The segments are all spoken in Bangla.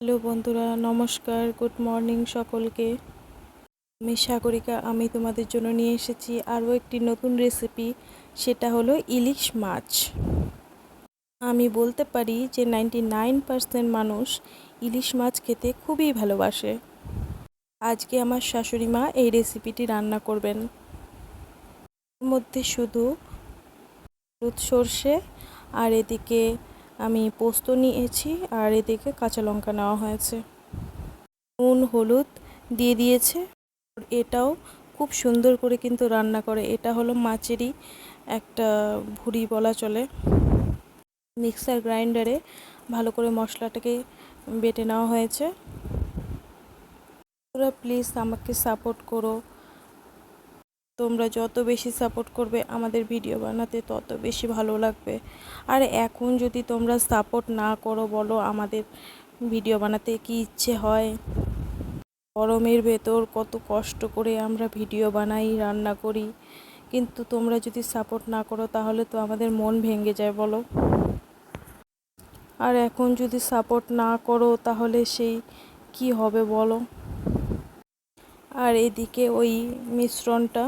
হ্যালো বন্ধুরা, নমস্কার, গুড মর্নিং সকলকে। আমি সাগরিকা, আমি তোমাদের জন্য নিয়ে এসেছি আরও একটি নতুন রেসিপি, সেটা হলো ইলিশ মাছ। আমি বলতে পারি যে নাইনটি নাইন পার্সেন্ট মানুষ ইলিশ মাছ খেতে খুবই ভালোবাসে। আজকে আমার শাশুড়ি মা এই রেসিপিটি রান্না করবেন। মধ্যে শুধু হলুদ সর্ষে আর এদিকে আমি পোস্ত নিয়েছি আর এদিকে কাঁচা লঙ্কা নেওয়া হয়েছে। নুন, হলুদ দিয়ে দিয়েছে। এটাও খুব সুন্দর করে কিন্তু রান্না করে। এটা হলো মাছেরই একটা ভুড়ি বলা চলে। মিক্সার গ্রাইন্ডারে ভালো করে মশলাটাকে বেটে নেওয়া হয়েছে। তোমরা প্লিজ আমাকে সাপোর্ট করো। তোমরা যত বেশি সাপোর্ট করবে আমাদের ভিডিও বানাতে, তত বেশি ভালো লাগবে। আর এখন যদি তোমরা সাপোর্ট না করো বলো আমাদের ভিডিও বানাতে কি ইচ্ছে হয়? গরমের ভেতর কত কষ্ট করে আমরা ভিডিও বানাই, রান্না করি। কিন্তু তোমরা যদি সাপোর্ট না করো তাহলে তো আমাদের মন ভেঙে যায় বলো। আর এখন যদি সাপোর্ট না করো তাহলে সেই কি হবে বলো? আর এদিকে ওই মিশ্রণটা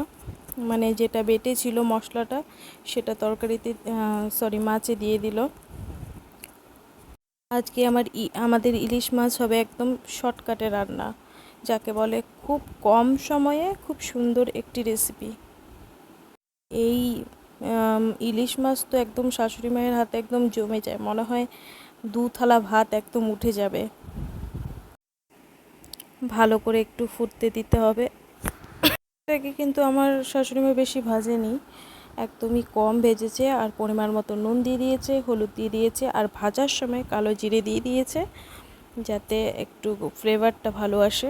মানে যেটা বেটে ছিল মশলাটা, সেটা তরকারিতে সরি মাছে দিয়ে দিল। আজকে আমার আমাদের ইলিশ মাছ হবে একদম শর্টকাটে রান্না, যাকে বলে খুব কম সময়ে খুব সুন্দর একটি রেসিপি এই ইলিশ মাছ তো একদম শাশুড়ি মায়ের হাতে একদম জমে যায়, মনে হয় দু থালা ভাত একদম উঠে যাবে। ভালো করে একটু ফুটতে দিতে হবে। এটাকে কিন্তু আমার শাশুড়ি মা বেশি ভাজেনি। একদমই কম ভেজেছে আর পরিমাণ মতো নুন দিয়ে দিয়েছে, হলুদ দিয়ে দিয়েছে আর ভাজার সময় কালো জিরে দিয়ে দিয়েছে যাতে একটু ফ্লেভারটা ভালো আসে।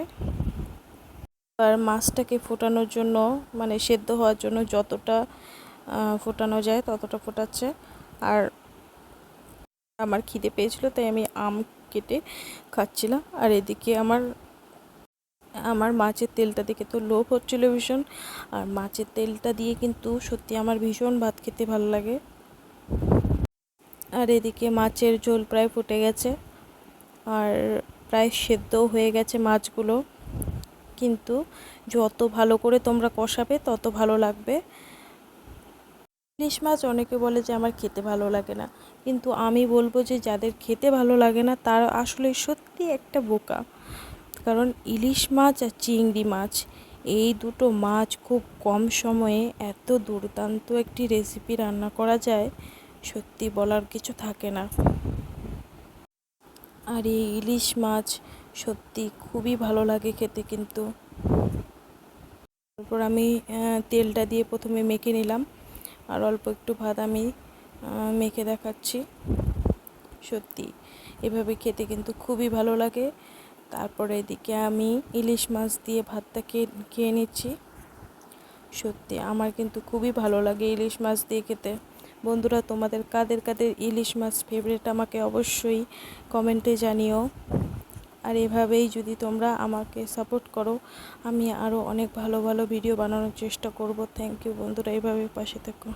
আর মাছটাকে ফোটানোর জন্য মানে সেদ্ধ হওয়ার জন্য যতটা ফোটানো যায় ততটা ফোটাচ্ছে। আর আমার খিদে পেয়েছিল, তাই আমি আম কেটে খাচ্ছিলাম। আর এদিকে আমার আমার মাছের তেলটা দেখে তো লোভ হচ্ছিল ভীষণ। আর মাছের তেলটা দিয়ে কিন্তু সত্যি আমার ভীষণ ভাত খেতে ভালো লাগে। আর এদিকে মাছের ঝোল প্রায় ফুটে গেছে। আর প্রায় সেদ্ধও হয়ে গেছে মাছগুলো। কিন্তু যত ভালো করে তোমরা কষাবে, তত ভালো লাগবে। ইলিশ মাছ অনেকে বলে যে আমার খেতে ভালো লাগে না। কিন্তু আমি বলব যে যাদের খেতে ভালো লাগে না, তারা আসলে সত্যি একটা বোকা। কারণ ইলিশ মাছ আর চিংড়ি মাছ, এই দুটো মাছ খুব কম সময়ে এত দুর্দান্ত একটি রেসিপি রান্না করা যায়, সত্যি বলার কিছু থাকে না। আর এই ইলিশ মাছ সত্যি খুবই ভালো লাগে খেতে কিন্তু। তারপর আমি তেলটা দিয়ে প্রথমে মেখে নিলাম, আর অল্প একটু ভাত আমি মেখে দেখাচ্ছি। সত্যি, এভাবে খেতে কিন্তু খুবই ভালো লাগে। তারপরে এদিকে আমি ইলিশ মাছ দিয়ে ভাতটা খেয়ে নিচ্ছি। সত্যি আমার কিন্তু খুবই ভালো লাগে ইলিশ মাছ দিয়ে খেতে। বন্ধুরা, তোমাদের কাদের কাদের ইলিশ মাছ ফেভারিট আমাকে অবশ্যই কমেন্টে জানিও। আর এভাবেই যদি তোমরা আমাকে সাপোর্ট করো, আমি আরও অনেক ভালো ভালো ভিডিও বানানোর চেষ্টা করব। থ্যাংক ইউ বন্ধুরা এইভাবে পাশে থেকো।